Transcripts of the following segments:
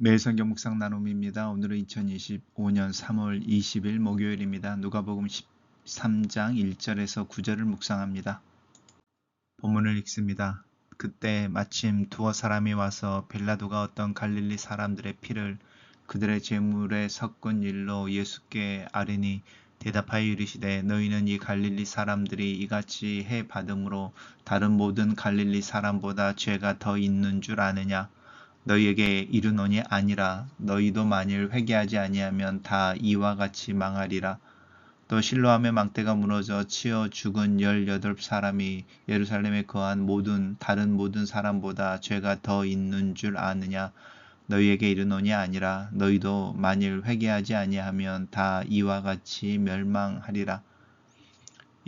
매일 성경 묵상 나눔입니다. 오늘은 2025년 3월 20일 목요일입니다. 누가복음 13장 1절에서 9절을 묵상합니다. 본문을 읽습니다. 그때 마침 두어 사람이 와서 빌라도가 어떤 갈릴리 사람들의 피를 그들의 제물에 섞은 일로 예수께 아뢰니 대답하여 이르시되 너희는 이 갈릴리 사람들이 이같이 해 받음으로 다른 모든 갈릴리 사람보다 죄가 더 있는 줄 아느냐 너희에게 이르노니 아니라 너희도 만일 회개하지 아니하면 다 이와 같이 망하리라. 또 실로암의 망대가 무너져 치어 죽은 열여덟 사람이 예루살렘에 거한 모든 다른 모든 사람보다 죄가 더 있는 줄 아느냐 너희에게 이르노니 아니라 너희도 만일 회개하지 아니하면 다 이와 같이 멸망하리라.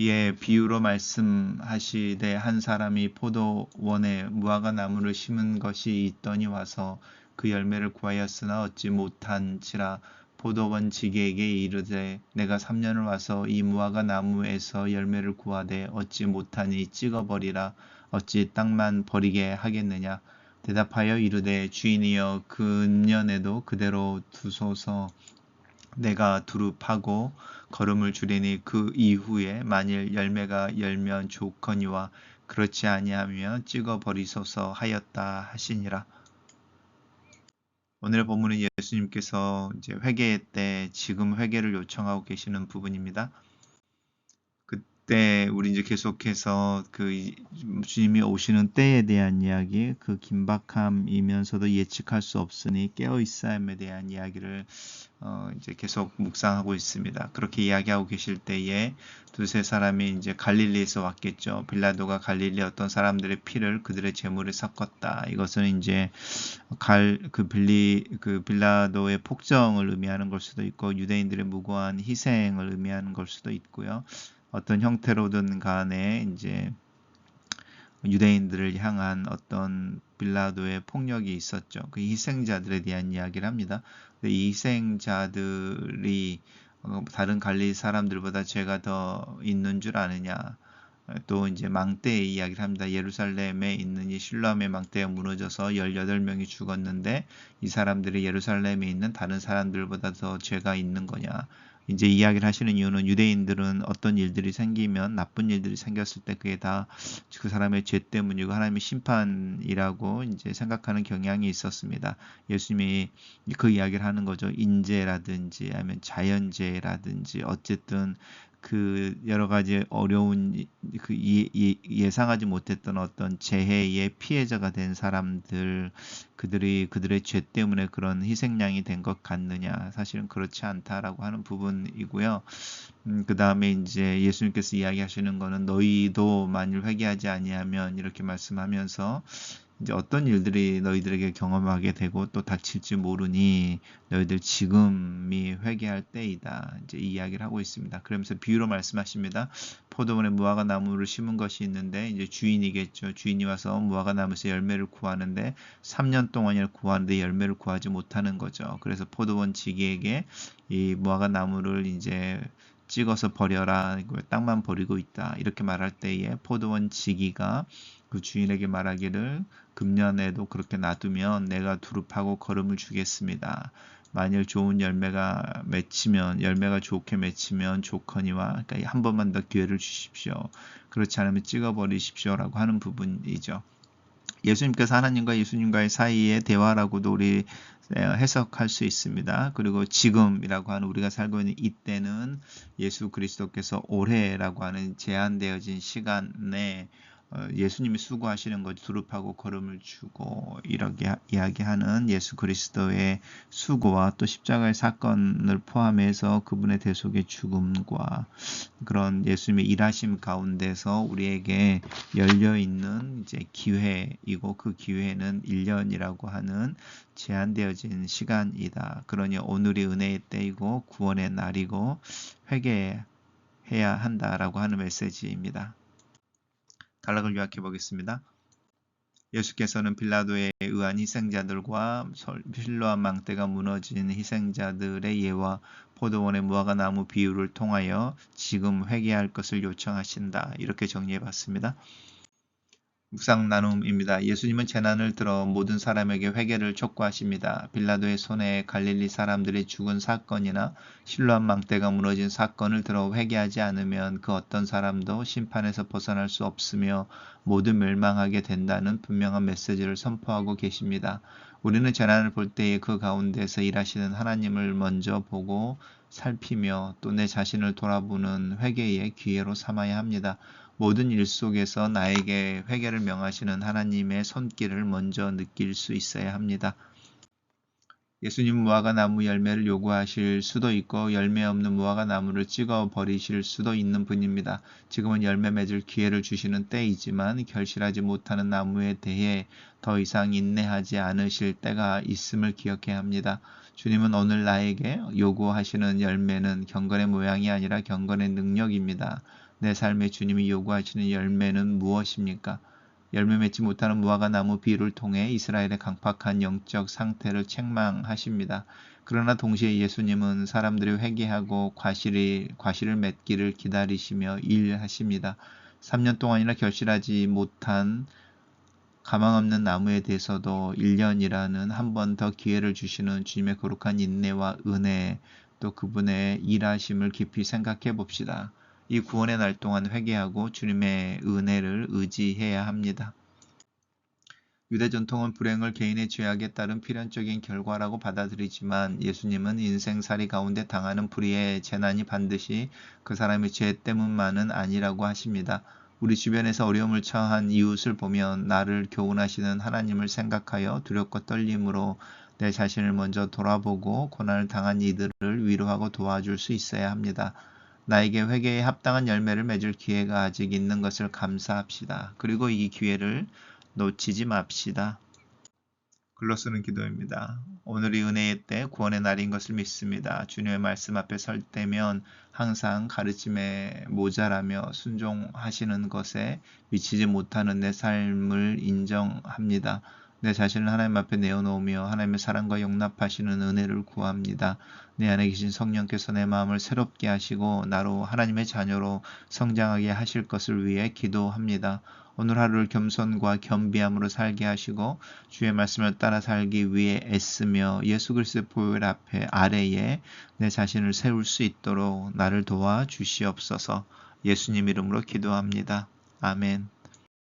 이에 비유로 말씀하시되 한 사람이 포도원에 무화과 나무를 심은 것이 있더니 와서 그 열매를 구하였으나 얻지 못한지라 포도원 지게에게 이르되 내가 3년을 와서 이 무화과 나무에서 열매를 구하되 얻지 못하니 찍어버리라. 어찌 땅만 버리게 하겠느냐? 대답하여 이르되 주인이여 금년에도 그대로 두소서 내가 두릅하고 걸음을 줄이니 그 이후에 만일 열매가 열면 좋거니와 그렇지 아니하면 찍어 버리소서 하였다 하시니라. 오늘의 본문은 예수님께서 이제 회개 때 지금 회개를 요청하고 계시는 부분입니다. 그때 우리 이제 계속해서 그 주님이 오시는 때에 대한 이야기, 그 긴박함이면서도 예측할 수 없으니 깨어 있어야에 대한 이야기를 어 이제 계속 묵상하고 있습니다. 그렇게 이야기하고 계실 때에 두세 사람이 이제 갈릴리에서 왔겠죠. 빌라도가 갈릴리 어떤 사람들의 피를 그들의 재물에 섞었다. 이것은 이제 갈 그 빌리 그 빌라도의 폭정을 의미하는 걸 수도 있고 유대인들의 무고한 희생을 의미하는 걸 수도 있고요. 어떤 형태로든 간에 이제 유대인들을 향한 어떤 빌라도의 폭력이 있었죠. 그 희생자들에 대한 이야기를 합니다. 이 희생자들이 어, 다른 갈리 사람들보다 죄가 더 있는 줄 아느냐. 또 이제 망대의 이야기를 합니다. 예루살렘에 있는 이 실로암의 망대가 무너져서 18명이 죽었는데 이 사람들이 예루살렘에 있는 다른 사람들보다 더 죄가 있는 거냐. 이제 이야기를 하시는 이유는 유대인들은 어떤 일들이 생기면 나쁜 일들이 생겼을 때 그게 다 그 사람의 죄 때문이고 하나님의 심판이라고 이제 생각하는 경향이 있었습니다. 예수님이 그 이야기를 하는 거죠. 인재라든지 아니면 자연재라든지 어쨌든 그 여러 가지 어려운 그 예상하지 못했던 어떤 재해의 피해자가 된 사람들 그들이 그들의 죄 때문에 그런 희생양이 된 것 같느냐 사실은 그렇지 않다라고 하는 부분이고요. 음, 그 다음에 이제 예수님께서 이야기하시는 거는 너희도 만일 회개하지 아니하면 이렇게 말씀하면서 이제 어떤 일들이 너희들에게 경험하게 되고 또 닥칠지 모르니 너희들 지금이 회개할 때이다. 이제 이 이야기를 하고 있습니다. 그러면서 비유로 말씀하십니다. 포도원에 무화과 나무를 심은 것이 있는데 이제 주인이겠죠. 주인이 와서 무화과 나무에서 열매를 구하는데 3년 동안을 구하는데 열매를 구하지 못하는 거죠. 그래서 포도원 지기에게 이 무화과 나무를 이제 찍어서 버려라. 땅만 버리고 있다. 이렇게 말할 때에 포도원 지기가 그 주인에게 말하기를 금년에도 그렇게 놔두면 내가 두릅하고 걸음을 주겠습니다. 만일 좋은 열매가 맺히면 열매가 좋게 맺히면 좋거니와 그러니까 한 번만 더 기회를 주십시오. 그렇지 않으면 찍어버리십시오라고 하는 부분이죠. 예수님께서 하나님과 예수님과의 사이의 대화라고도 우리 해석할 수 있습니다. 그리고 지금이라고 하는 우리가 살고 있는 이때는 예수 그리스도께서 올해라고 하는 제한되어진 시간에 어, 예수님이 수고하시는 것 두릅하고 걸음을 주고 이렇게 이야기하는 예수 그리스도의 수고와 또 십자가의 사건을 포함해서 그분의 대속의 죽음과 그런 예수님의 일하심 가운데서 우리에게 열려 있는 이제 기회이고 그 기회는 1년이라고 하는 제한되어진 시간이다. 그러니 오늘이 은혜의 때이고 구원의 날이고 회개해야 한다라고 하는 메시지입니다. 단락을 요약해 보겠습니다. 예수께서는 빌라도에 의한 희생자들과 필로한 망대가 무너진 희생자들의 예와 포도원의 무화과 나무 비유를 통하여 지금 회개할 것을 요청하신다. 이렇게 정리해 봤습니다. 묵상 나눔입니다. 예수님은 재난을 들어 모든 사람에게 회개를 촉구하십니다. 빌라도의 손에 갈릴리 사람들이 죽은 사건이나 실로암 망대가 무너진 사건을 들어 회개하지 않으면 그 어떤 사람도 심판에서 벗어날 수 없으며 모두 멸망하게 된다는 분명한 메시지를 선포하고 계십니다. 우리는 재난을 볼 때에 그 가운데서 일하시는 하나님을 먼저 보고 살피며 또 내 자신을 돌아보는 회개의 기회로 삼아야 합니다. 모든 일 속에서 나에게 회개를 명하시는 하나님의 손길을 먼저 느낄 수 있어야 합니다. 예수님 무화과 나무 열매를 요구하실 수도 있고 열매 없는 무화과 나무를 찍어 버리실 수도 있는 분입니다. 지금은 열매 맺을 기회를 주시는 때이지만 결실하지 못하는 나무에 대해 더 이상 인내하지 않으실 때가 있음을 기억해야 합니다. 주님은 오늘 나에게 요구하시는 열매는 경건의 모양이 아니라 경건의 능력입니다. 내 삶에 주님이 요구하시는 열매는 무엇입니까? 열매 맺지 못하는 무화과 나무 비를 통해 이스라엘의 강팍한 영적 상태를 책망하십니다. 그러나 동시에 예수님은 사람들이 회개하고 과실이, 과실을 맺기를 기다리시며 일하십니다. 3년 동안이나 결실하지 못한 가망 없는 나무에 대해서도 1년이라는 한 번 더 기회를 주시는 주님의 거룩한 인내와 은혜 또 그분의 일하심을 깊이 생각해 봅시다. 이 구원의 날 동안 회개하고 주님의 은혜를 의지해야 합니다. 유대 전통은 불행을 개인의 죄악에 따른 필연적인 결과라고 받아들이지만 예수님은 인생살이 가운데 당하는 불의의 재난이 반드시 그 사람의 죄 때문만은 아니라고 하십니다. 우리 주변에서 어려움을 처한 이웃을 보면 나를 교훈하시는 하나님을 생각하여 두렵고 떨림으로 내 자신을 먼저 돌아보고 고난을 당한 이들을 위로하고 도와줄 수 있어야 합니다. 나에게 회개에 합당한 열매를 맺을 기회가 아직 있는 것을 감사합시다. 그리고 이 기회를 놓치지 맙시다. 글로 쓰는 기도입니다. 오늘이 은혜의 때 구원의 날인 것을 믿습니다. 주님의 말씀 앞에 설 때면 항상 가르침에 모자라며 순종하시는 것에 미치지 못하는 내 삶을 인정합니다. 내 자신을 하나님 앞에 내어놓으며 하나님의 사랑과 용납하시는 은혜를 구합니다. 내 안에 계신 성령께서 내 마음을 새롭게 하시고 나로 하나님의 자녀로 성장하게 하실 것을 위해 기도합니다. 오늘 하루를 겸손과 겸비함으로 살게 하시고 주의 말씀을 따라 살기 위해 애쓰며 예수 그리스도의 보혈 앞에 아래에 내 자신을 세울 수 있도록 나를 도와 주시옵소서. 예수님 이름으로 기도합니다. 아멘.